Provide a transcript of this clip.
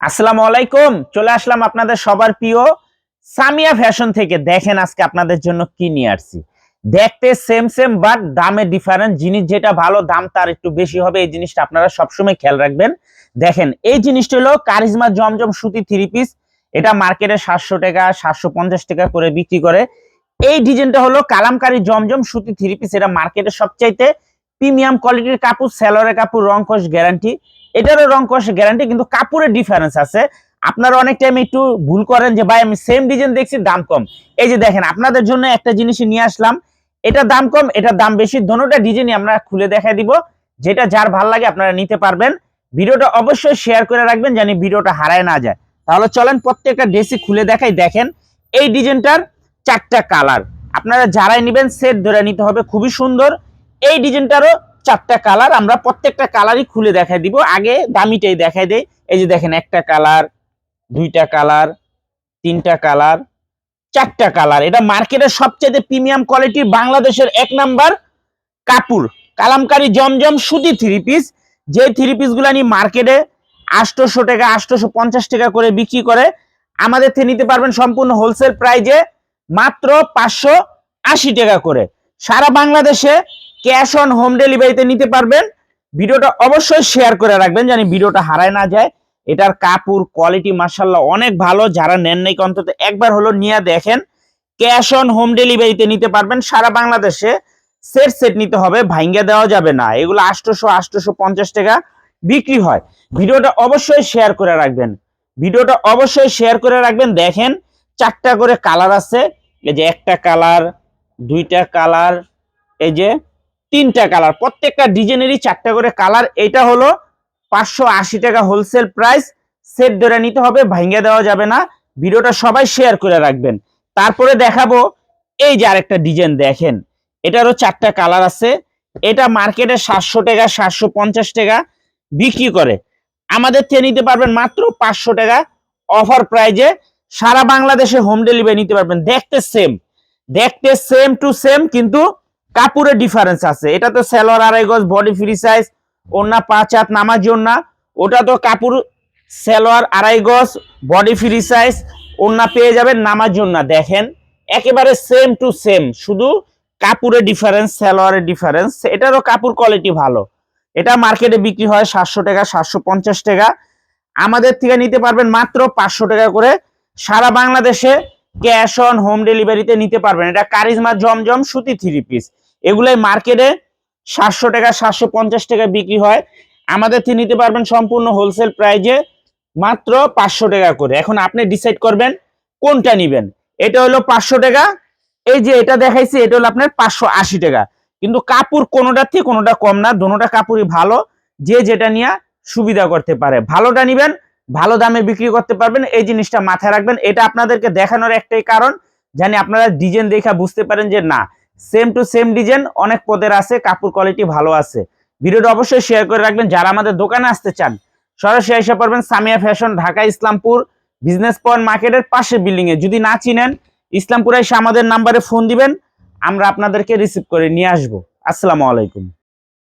আসসালামু আলাইকুম। চলে আসলাম আপনাদের সবার প্রিয় সামিয়া ফ্যাশন থেকে। দেখেন আজকে আপনাদের জন্য কি নিয়ে আসছি। দেখতে সেম সেম বাট দামে ডিফারেন্ট জিনিস যেটা ভালো, দাম তার একটু বেশি হবে। এই জিনিসটা আপনারা সবসময় খেয়াল রাখবেন। দেখেন, এই জিনিসটা হলো কারিজমা জমজম সুতি থ্রি পিস এটা মার্কেটে সাতশো টাকা, সাতশো পঞ্চাশ টাকা করে বিক্রি করে। এই ডিজাইনটা হলো কালামকারী জমজম সুতি থ্রি পিস এটা মার্কেটে সবচাইতে প্রিমিয়াম কোয়ালিটির কাপড় স্যালোয়ারের কাপড়, রং কষ গ্যারান্টি এটারও রং কষ গ্যারান্টি কিন্তু কাপড়ের ডিফারেন্স আছে। আপনারা অনেক টাইম একটু ভুল করেন যে, ভাই, আমি সেম ডিজাইন দেখছি, দাম কম। এই যে দেখেন, আপনাদের জন্য একটা জিনিস নিয়ে আসলাম। এটা দাম কম, এটা দাম বেশি, দোনোটা ডিজাইনই আমরা খুলে দেখাই দিব। যেটা যার ভালো লাগে আপনারা নিতে পারবেন। ভিডিওটা অবশ্যই শেয়ার করে রাখবেন জানি ভিডিওটা হারায় না যায়। তাহলে চলেন, প্রত্যেকটা ড্রেসই খুলে দেখাই। দেখেন, এই ডিজাইনটার চারটা কালার আপনারা যারাই নেবেন সেট ধরে নিতে হবে। খুবই সুন্দর। এই ডিজাইনটারও চারটা কালার, আমরা প্রত্যেকটা কালারই খুলে দেখাই দিব। আগে দামিটাই দেখাই দেয় এই যে দেখেন, একটা কালার, দুইটা কালার, তিনটা কালার, চারটা কালার। এটা মার্কেটের সবচেয়ে প্রিমিয়াম কোয়ালিটির বাংলাদেশের এক নাম্বার কাপড়। কালামকারী জমজম সুতি থ্রি পিস যে থ্রি পিসগুলা নিয়ে মার্কেটে আটশোশো টাকা, আটশোশো পঞ্চাশ টাকা করে বিক্রি করে, আমাদের থেকে নিতে পারবেন সম্পূর্ণ হোলসেল প্রাইজে মাত্র পাঁচশো আশি টাকা করে। সারা বাংলাদেশে ক্যাশ অন হোম ডেলিভারিতে নিতে পারবেন। ভিডিওটা অবশ্যই শেয়ার করে রাখবেন জানি ভিডিওটা হারায় না যায়। এটার কাপড় কোয়ালিটি মার্শাল্লাহ অনেক ভালো। যারা নেন নাই অন্তত একবার হলো নিয়ে দেখেন। ক্যাশ অন হোম ডেলিভারিতে নিতে পারবেন সারা বাংলাদেশে। সেট সেট নিতে হবে ভাঙ্গা দেওয়া যাবে না। এগুলো আটশোশো আটশোশো পঞ্চাশ টাকা বিক্রি হয়। ভিডিওটা অবশ্যই শেয়ার করে রাখবেন। ভিডিওটা অবশ্যই শেয়ার করে রাখবেন। দেখেন, চারটা করে কালার আছে। এই যে একটা কালার, দুইটা কালার, এই যে তিনটা কালার। প্রত্যেকটা ডিজাইনেরই চারটা করে কালার। এটা হলো পাঁচশো আশি টাকা হোলসেল প্রাইস। সেট ধরে নিতে হবে ভাঙ্গা দেওয়া যাবে না। ভিডিওটা সবাই শেয়ার করে রাখবেন। তারপরে দেখাবো, এই যে আরেকটা ডিজাইন দেখেন। এটারও চারটা কালার আছে। এটা মার্কেটে সাতশো টাকা, সাতশো পঞ্চাশ টাকা বিক্রি করে। আমাদের থেকে নিতে পারবেন মাত্র পাঁচশো টাকা। অফার প্রাইজে সারা বাংলাদেশে হোম ডেলিভারি নিতে পারবেন। দেখতে সেম দেখতে সেম টু সেম কিন্তু কাপড়ের ডিফারেন্স আছে। এটা তো সেলোয়ার আড়াই গজ বডি ফ্রি সাইজ ওনা পাঁচ হাত নামার জন্য ওটা তো কাপড় সেলোয়ার আড়াই গজ বডি ফ্রি সাইজ ওনা পেয়ে যাবেন নামার জন্য দেখেন, একেবারে সেম টু সেম শুধু কাপড়ের ডিফারেন্স সেলোয়ারের ডিফারেন্স এটারও কাপড় কোয়ালিটি ভালো। এটা মার্কেটে বিক্রি হয় সাতশো টাকা, সাতশো পঞ্চাশ টাকা। আমাদের থেকে নিতে পারবেন মাত্র পাঁচশো টাকা করে। সারা বাংলাদেশে ক্যাশ অন হোম ডেলিভারিতে নিতে পারবেন। এটা কারিজমা জমজম সুতি থ্রি পিস। এগুলাই মার্কেটে সাতশো টাকা, সাতশো পঞ্চাশ টাকা বিক্রি হয়। আমাদের থেকে নিতে পারবেন সম্পূর্ণ হোলসেল প্রাইজে মাত্র পাঁচশো টাকা করে। এখন আপনি ডিসাইড করবেন কোনটা নিবেন। এটা হলো পাঁচশো টাকা। এই যে এটা দেখাইছি, এটা হলো আপনার পাঁচশো আশি টাকা। কিন্তু কাপড় কোনোটার থেকে কোনোটা কম না, দোনোটা কাপড়ই ভালো। যে যেটা নিয়ে সুবিধা করতে পারে। ভালোটা নিবেন ভালো দামে বিক্রি করতে পারবেন, এই জিনিসটা মাথায় রাখবেন। এটা আপনাদেরকে দেখানোর একটাই কারণ, জানি আপনারা ডিজাইন দেখা বুঝতে পারেন যে না সেম টু সেম ডিজাইন অনেক পদের আছে, কাপড় কোয়ালিটি ভালো আছে। ভিডিওটা অবশ্যই শেয়ার করে রাখবেন, যারা আমাদের দোকানে আসতে চান, সরাসরি এসে পারবেন Samia fashion Dhaka, Islampur business point মার্কেটের পাশে বিল্ডিং এ। যদি না চিনেন, ইসলামপুরে এসে আমাদের নাম্বারে ফোন দিবেন, আমরা আপনাদেরকে রিসিভ করে নিয়ে আসব। আসসালামু আলাইকুম।